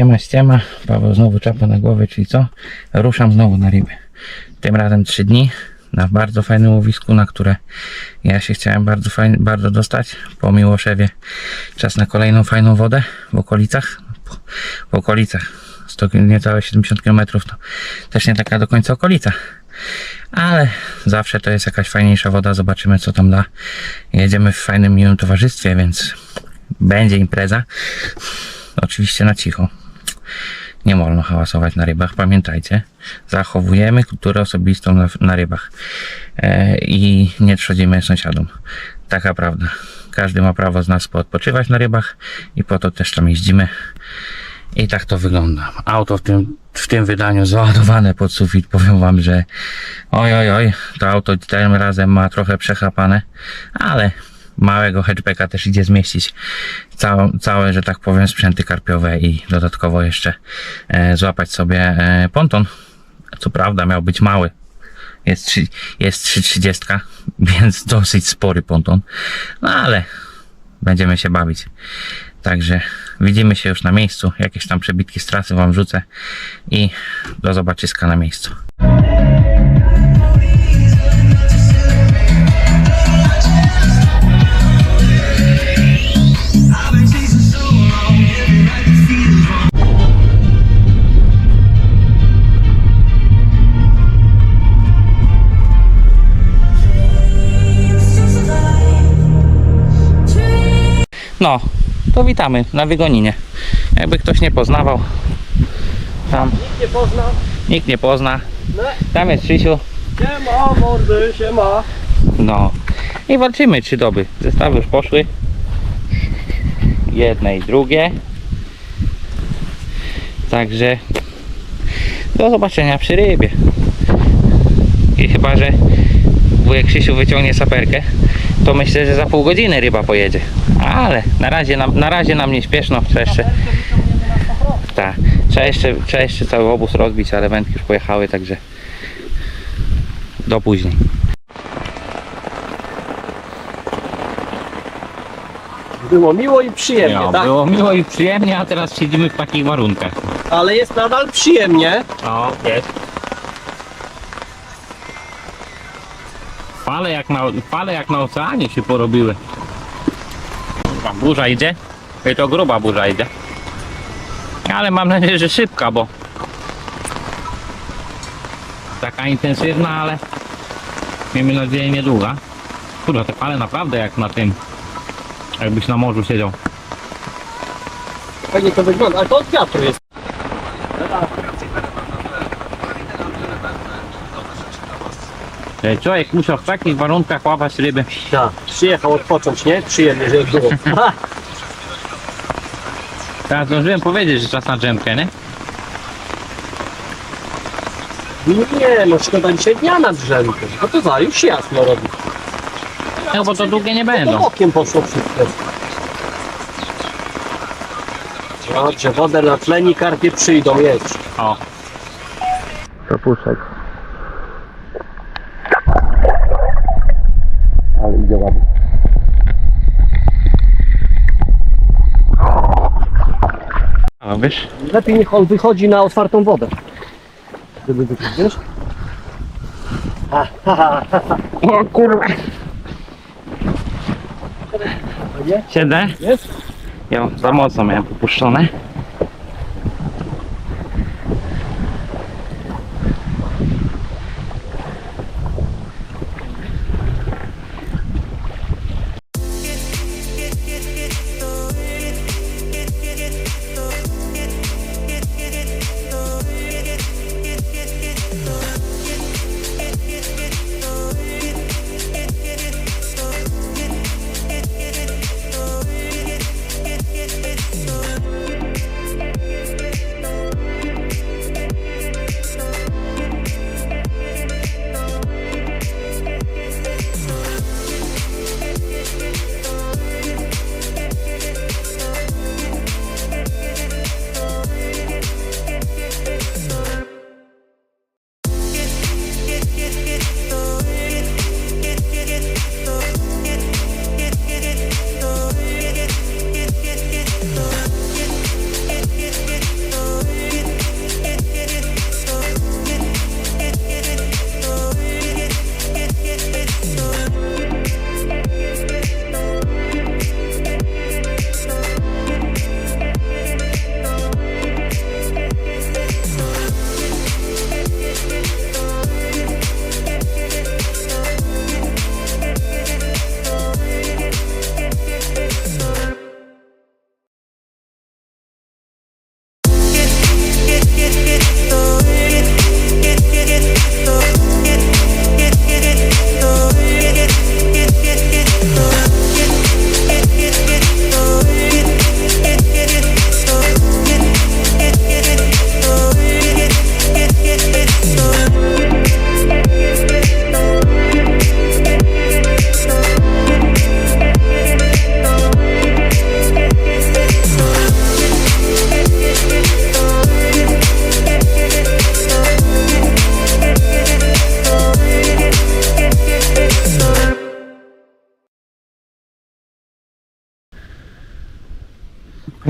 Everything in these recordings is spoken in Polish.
Siema, ściema. Paweł znowu czapa na głowę, czyli co? Ruszam znowu na ryby. Tym razem 3 dni na bardzo fajnym łowisku, na które ja się chciałem bardzo fajnie, bardzo dostać. Po Miłoszewie czas na kolejną fajną wodę w okolicach. Po, w okolicach. 100, niecałe 70 km to też nie taka do końca okolica. Ale zawsze to jest jakaś fajniejsza woda. Zobaczymy co tam da. Jedziemy w fajnym, miłym towarzystwie, więc będzie impreza. Oczywiście na cicho. Nie wolno hałasować na rybach, pamiętajcie. Zachowujemy kulturę osobistą na, na rybach. E, I nie trzodzimy sąsiadom. Taka prawda. Każdy ma prawo z nas poodpoczywać na rybach i po to też tam jeździmy. I tak to wygląda. Auto w tym, w tym wydaniu załadowane pod sufit. Powiem wam, że oj, oj, oj, to auto tym razem ma trochę przechapane, ale małego hatchbacka też idzie zmieścić całe, że tak powiem, sprzęty karpiowe i dodatkowo jeszcze e, złapać sobie e, ponton. Co prawda miał być mały. Jest, jest 330, więc dosyć spory ponton. No ale będziemy się bawić. Także widzimy się już na miejscu. Jakieś tam przebitki z trasy wam wrzucę i do zobaczyska na miejscu. No, to witamy na Wygoninie. Jakby ktoś nie poznawał, tam Nie pozna. nikt nie pozna. No. Tam jest Krzysiu. Siema, mordy, siema. No i walczymy trzy doby. Zestawy już poszły. Jedne i drugie. Także do zobaczenia przy rybie. I chyba, że wujek Krzysiu wyciągnie saperkę, to myślę, że za pół godziny ryba pojedzie. Ale na razie nam, na razie nam nie śpieszno. Trzeba jeszcze, tak, trzeba jeszcze, trzeba jeszcze cały obóz rozbić, ale wędki już pojechały, także do później. Było miło i przyjemnie, No, tak? Było miło i przyjemnie, a teraz siedzimy w takich warunkach. Ale jest nadal przyjemnie. O, jest. Fale jak na, fale jak na oceanie się porobiły. Kurwa, burza idzie. I to gruba burza idzie. Ale mam nadzieję, że szybka, bo taka intensywna, ale miejmy nadzieję niedługa. Kurwa, te fale naprawdę jak na tym, jakbyś na morzu siedział. Fajnie to wygląda, ale to od wiatru jest. Człowiek musiał w takich warunkach łapać ryby. Tak, przyjechał odpocząć, nie? Przyjemnie, że było. Ha, Teraz zdążyłem powiedzieć, że czas na dżemkę, nie? nie, no szkoda dzisiaj dnia na drzemkę. No to za, już się jasno robi. No bo to długie nie To będą. okiem poszło wszystko. Dobrze, wodę na tleni, karpie przyjdą, jedź. O. Propuszek. Ładnie. A wiesz? Lepiej niech on wychodzi na otwartą wodę. Żeby wyjść, wiesz? Ha, ha, ha, ha. O kurwa. Siedzę? Jest? Ja za mocno miałem popuszczone.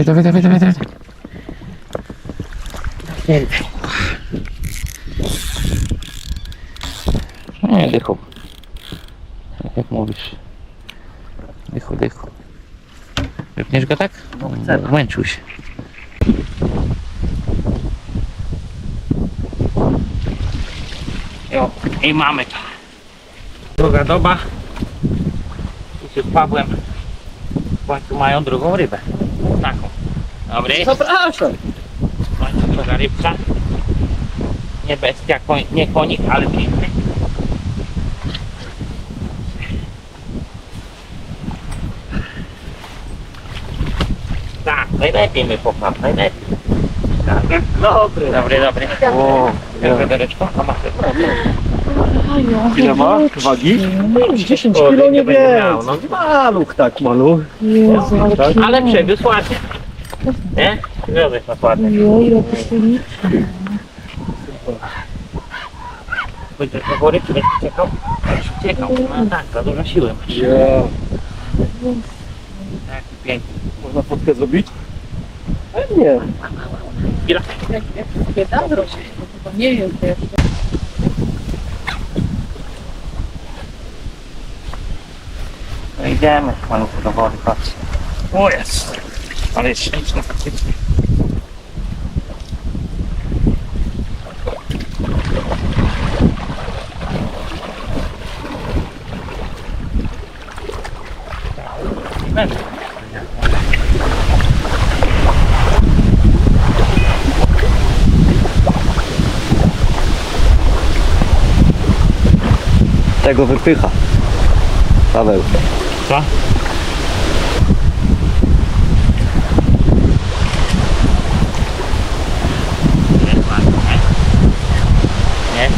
Dawaj, dawaj, dawaj, dawaj, dawaj. Nie, dychu. Tak jak mówisz. Dychu, dychu. Wypniesz go tak? No, chcę. Męczył się. Jo, i mamy to. Druga doba. I się z Pawłem w końcu mają drugą rybę. Dobry. Zapraszam. W końcu druga rybka. Nie bestia, koń, nie konik, ale piękny. Tak, najlepiej my popam, najlepiej. Tak. Dobry. Dobry, dobry. O, Jak wiadereczko? A masz Ile ma wagi? 10 O, kilo nie miał, no. Maluch tak, maluch. Jezu, ale Tak? Przewiózł ładnie. Nie? Przewiozłeś nas ładnie. Ojej, ile to ślicznie. Będziesz do góry, czy będziesz uciekał? Będziesz uciekał. No tak, za dużo siły masz. Ja. Tak, pięknie. Można fotkę zrobić? Pewnie. Chwila. Jak, jak wiadro się, to chyba nie wiem, to jeszcze. No idziemy malutko do wody, patrz. O jest! Ale jest śliczny faktycznie. Tego wypycha. Paweł. Co? Jest ładnie, nie? Nie?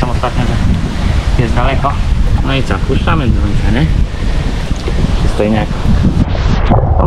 Tam ostatnio że jest daleko. No i co? Puszczamy końca, nie? Przystojniako. A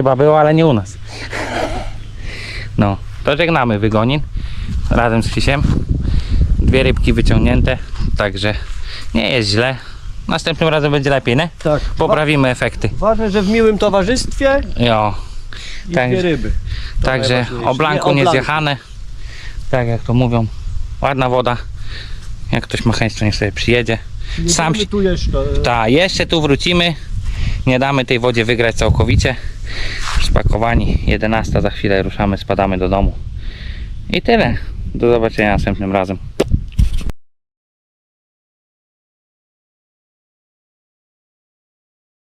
Ryba była, ale nie u nas. No, to żegnamy wygonin razem z Krzysiem. Dwie rybki wyciągnięte, także nie jest źle. Następnym razem będzie lepiej, nie? Tak. Poprawimy efekty. Ważne, że w miłym towarzystwie Jo, i Tak. dwie ryby. To także najważniejsze. o blanku Nie blanku. zjechane. Tak jak to mówią. Ładna woda. Jak ktoś ma chęć, to niech sobie przyjedzie. Nie Sam będziemy tu jeszcze. Tak, jeszcze tu wrócimy. Nie damy tej wodzie wygrać całkowicie. Spakowani. 11 za chwilę ruszamy, spadamy do domu. I tyle. Do zobaczenia następnym razem.